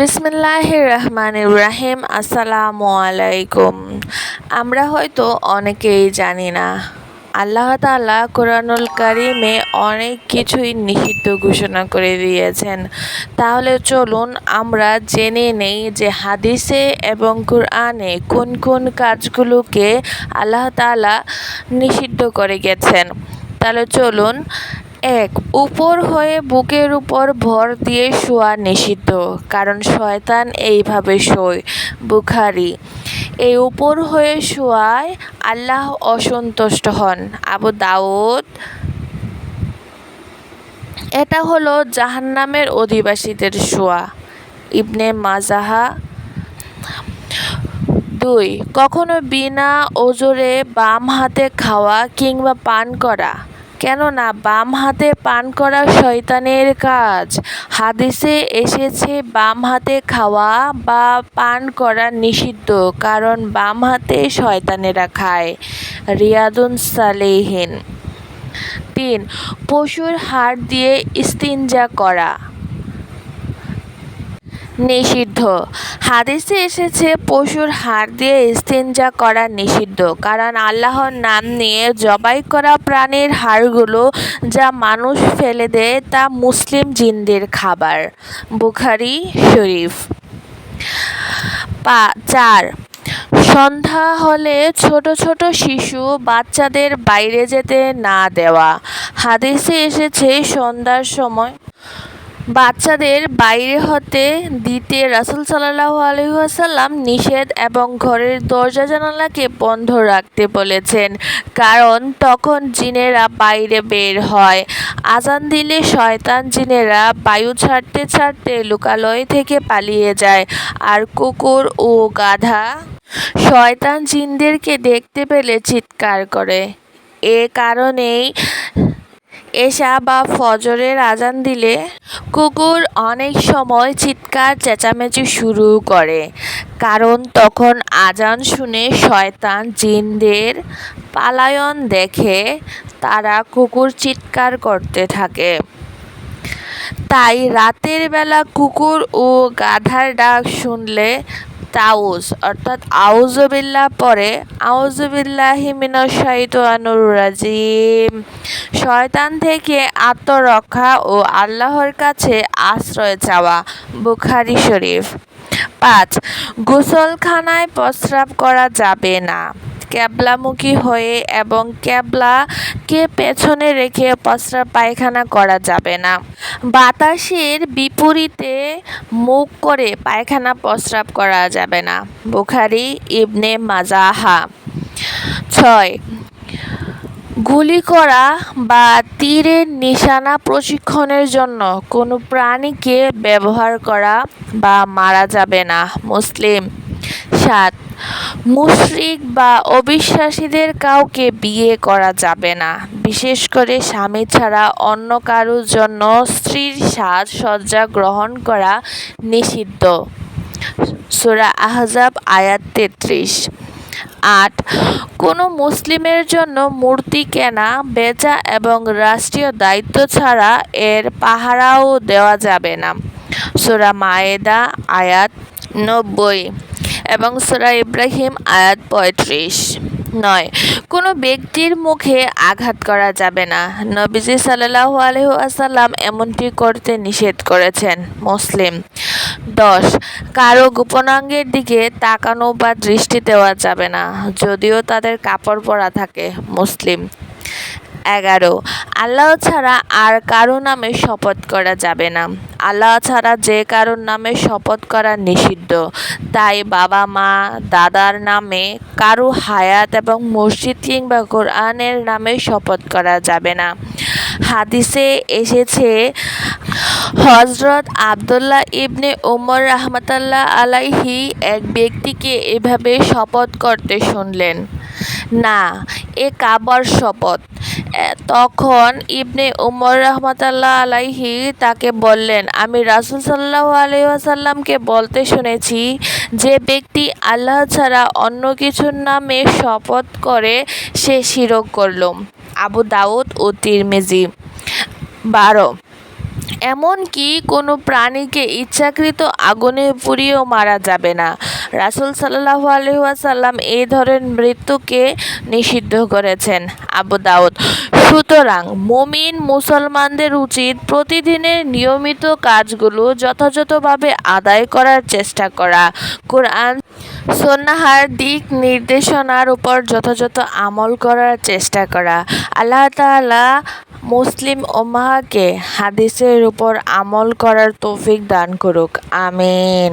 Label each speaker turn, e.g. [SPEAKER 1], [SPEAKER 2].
[SPEAKER 1] বিসমিল্লাহ রহমান ইব্রাহিম আসসালামু আলাইকুম আমরা হয়তো অনেকেই জানি না, আল্লাহ তাআলা কোরআনুল কারিমে অনেক কিছুই নিষিদ্ধ ঘোষণা করে দিয়েছেন। তাহলে চলুন আমরা জেনে নেই যে হাদিসে এবং কোরআনে কোন কোন কাজগুলোকে আল্লাহ তাআলা নিষিদ্ধ করে গেছেন। তাহলে চলুন এক, উপর হয়ে বুকের উপর ভর দিয়ে শোয়া নিষিদ্ধ, কারণ শয়তান এইভাবে শোয়, বুখারি। এই উপর হয়ে শোয়ায় আল্লাহ অসন্তুষ্ট হন। আবু দাউদ, এটা হলো জাহান্নামের অধিবাসীদের শোয়া। ইবনে মাজাহা, দুই, কখনো বিনা ওজরে বাম হাতে খাওয়া কিংবা পান করা। কেননা বাম হাতে পান করা শয়তানের কাজ। হাদিসে এসেছে, বাম হাতে খাওয়া বা পান করা নিষিদ্ধ, কারণ বাম হাতে শয়তানেরা খায়। রিয়াদুন সালেহিন। তিন, পশুর হাড় দিয়ে ইস্তিনজা করা। নিষিদ্ধ। হাদিসে এসেছে, পশুর হাড় দিয়ে ইস্তেঞ্জা করা নিষিদ্ধ, কারণ আল্লাহর নাম নিয়ে জবাই করা প্রাণীর হাড়গুলো যা মানুষ ফেলে দেয় তা মুসলিম জিনদের খাবার। বুখারি, শরীফ। পা চার, সন্ধ্যা হলে ছোট ছোট শিশু বাচ্চাদের বাইরে যেতে না দেওয়া। হাদিসে এসেছে, সন্ধ্যার সময় বাচ্চাদের বাইরে হতে দিতে রাসুল সাল্লাহ আলহাসাল্লাম নিষেধ এবং ঘরের দরজা জানালাকে বন্ধ রাখতে বলেছেন। কারণ তখন জিনেরা বাইরে বের হয়। আজান দিলে শয়তান জিনেরা বায়ু ছাড়তে ছাড়তে লোকালয় থেকে পালিয়ে যায়। আর কুকুর ও গাধা শয়তান জিনদেরকে দেখতে পেলে চিৎকার করে। এ কারণেই এশা বা ফজরের আজান দিলে কুকুর অনেক সময় চিৎকার, চেঁচামেচি শুরু করে। কারণ তখন আজান শুনে শয়তান জিনদের পালায়ন দেখে তারা কুকুর চিৎকার করতে থাকে। তাই রাতের বেলা কুকুর ও গাধার ডাক শুনলে তাউজ, অর্থাৎ আউজবিল্লা পরে আউজবিল্লাহি রাজিম। শয়তান থেকে আত্মরক্ষা ও আল্লাহর কাছে আশ্রয় চাওয়া, বুখারি শরীফ। পাঁচ, গোসলখানায় প্রস্রাব করা যাবে না। ক্যাবলামুখী হয়ে এবং ক্যাবলাকে পেছনে রেখে প্রস্রাব পায়খানা করা যাবে না। বাতাসের বিপরীতে মুখ করে পায়খানা প্রস্রাব করা যাবে না। বুখারি, ইবনে মাজাহা। ছয়, গুলি করা বা তীরের নিশানা প্রশিক্ষণের জন্য কোনো প্রাণীকে ব্যবহার করা বা মারা যাবে না। মুসলিম। সাত মুশরিক বা অবিশ্বাসীদের কাউকে বিয়ে করা যাবে না। বিশেষ করে স্বামী ছাড়া অন্য কারোর জন্য স্ত্রীর সাজসজ্জা গ্রহণ করা নিষিদ্ধ। সূরা আহজাব আয়াত তেত্রিশ। আট, কোনো মুসলিমের জন্য মূর্তি কেনা, বেচা এবং রাষ্ট্রীয় দায়িত্ব ছাড়া এর পাহারাও দেওয়া যাবে না। সূরা মায়েদা আয়াত নব্বই। এবং সূরা ইব্রাহিম আয়াত পঁয়ত্রিশ। নয়, কোনো ব্যক্তির মুখে আঘাত করা যাবে না। নবীজি সাল্লাল্লাহু আলাইহি ওয়াসাল্লাম এমনটি করতে নিষেধ করেছেন মুসলিম। দশ, কারও গোপনাঙ্গের দিকে তাকানো বা দৃষ্টি দেওয়া যাবে না, যদিও তাদের কাপড় পরা থাকে মুসলিম। এগারো। আল্লাহ ছাড়া আর কারও নামে শপথ করা যাবে না। আল্লাহ ছাড়া যে কারোর নামে শপথ করা নিষিদ্ধ। তাই বাবা, মা, দাদার নামে কারও হায়াত এবং মসজিদ কিংবা কোরআনের নামে শপথ করা যাবে না। হাদিসে এসেছে হজরত আবদুল্লাহ ইবনে ওমর রহমতুল্লাহ আলাইহি এক ব্যক্তিকে এভাবে শপথ করতে শুনলেন। না, এ কাবার শপথ। তখন ইবনে উমর রহমতুল্লাহ আলাইহি তাকে বললেন, আমি রাসুল সাল্লাহ আলহাসাল্লামকে বলতে শুনেছি, যে ব্যক্তি আল্লাহ ছাড়া অন্য কিছুর নামে শপথ করে, সে শিরক করল। আবু দাউদ ও তিরমিজি। বারো। এমনকি কোনো প্রাণীকে ইচ্ছাকৃত আগুনে পুড়িয়েও মারা যাবে না। রাসূল সাল্লাহ আলাইহি এই ধরনের মৃত্যুকে নিষিদ্ধ করেছেন আবু দাউদ। সুতরাং মুমিন মুসলমানদের উচিত প্রতিদিনের নিয়মিত কাজগুলো যথাযথভাবে আদায় করার চেষ্টা করা। কোরআন সন্ন্যাহার দিক নির্দেশনার উপর যথাযথ আমল করার চেষ্টা করা। আল্লাহ তাআলা মুসলিম উম্মাহকে হাদিসের উপর আমল করার তৌফিক দান করুক। আমিন।